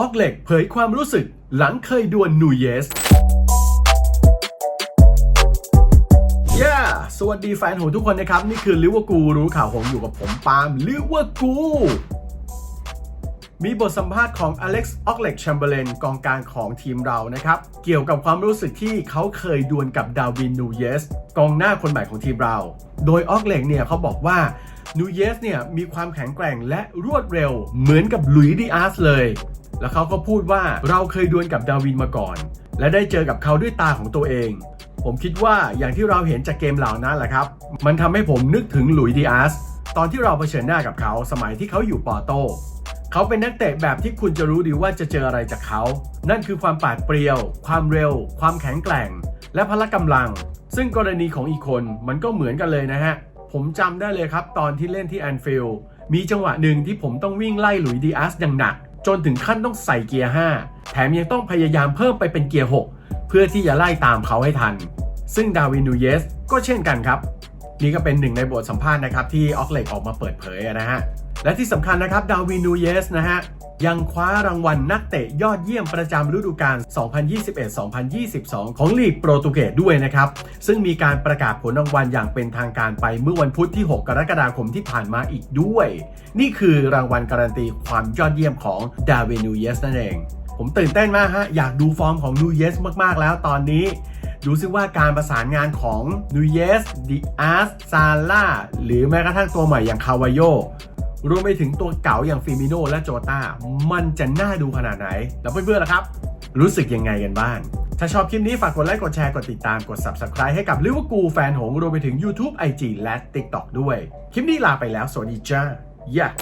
ออกเหล็กเผยความรู้สึกหลังเคยดวลนูเยส ย่า สวัสดีแฟนหงทุกคนนะครับ นี่คือลิเวอร์กูรู้ข่าวหงอยู่กับผมปาล์มลิเวอร์กู มีบทสัมภาษณ์ของอเล็กซ์ออกเล็กแชมเบอร์เลนกองกลางของทีมเรานะครับ เกี่ยวกับความรู้สึกที่เขาเคยดวลกับดาวินนูเยส กองหน้าคนใหม่ของทีมเรา โดยออกเล็กเนี่ยเขาบอกว่า นูเยสเนี่ยมีความแข็งแกร่งและรวดเร็ว เหมือนกับหลุยส์ดิอาสเลย แล้วเขาก็พูดว่าเราเคยดวลกับดาวินมาก่อน และได้เจอกับเขาด้วยตาของตัวเอง ผมคิดว่าอย่างที่เราเห็นจากเกมเหล่านั้นแหละครับ มันทำให้ผมนึกถึงหลุยส์ดิอาสตอนที่เราเผชิญหน้ากับเขาสมัยที่เขาอยู่ปอโตเขาเป็นนักเตะแบบที่คุณจะรู้ดีว่าจะเจออะไรจากเขา นั่นคือความปาดเปรียว ความเร็ว ความแข็งแกร่ง และพละกำลัง ซึ่งกรณีของอีกคนมันก็เหมือนกันเลยนะฮะ ผมจำได้เลยครับ ตอนที่เล่นที่แอนฟิลด์มีจังหวะหนึ่งที่ผมต้องวิ่งไล่หลุยดีอาสอย่างหนัก จนถึงขั้นต้องใส่เกียร์ 5 แถมยังต้องพยายามเพิ่มไปเป็นเกียร์ 6 เพื่อที่จะไล่ตามเขาให้ทัน ซึ่งดาวินนูเยสก็เช่นกันครับ นี่ก็เป็นหนึ่งในบทสัมภาษณ์นะครับที่ออกเล็กออกมาเปิดเผยนะฮะ และที่สำคัญนะครับดาวินนูเยสนะฮะยังคว้ารางวัลนักเตะยอดเยี่ยมประจำฤดูกาล 2021-2022 ของลีกโปรตุเกสด้วยนะครับ ซึ่งมีการประกาศผลรางวัลอย่างเป็นทางการไปเมื่อวันพุธที่ 6 กรกฎาคมที่ผ่านมาอีกด้วย นี่คือรางวัลการันตีความยอดเยี่ยมของดาวินนูเยสนั่นเอง ผมตื่นเต้นมากฮะ อยากดูฟอร์มของนูเยสมากๆ แล้วตอนนี้ดูซิว่าการประสานงานของนูเยสดิอาสซาร่าหรือแม้กระทั่งตัวใหม่อย่างคาวาโย รวมไปถึงตัวเก่าอย่างฟิมิโนและโจตามันจะน่าดูขนาดไหน แล้วเพื่อนๆล่ะครับ รู้สึกยังไงกันบ้าง ถ้าชอบคลิปนี้ฝากกดไลค์ กดแชร์ กดติดตาม กด Subscribe ให้กับลิเวอร์พูลแฟนหงรวมไปถึง YouTube IG และ TikTok ด้วย คลิปนี้ลาไปแล้ว สวัสดีจ้า yeah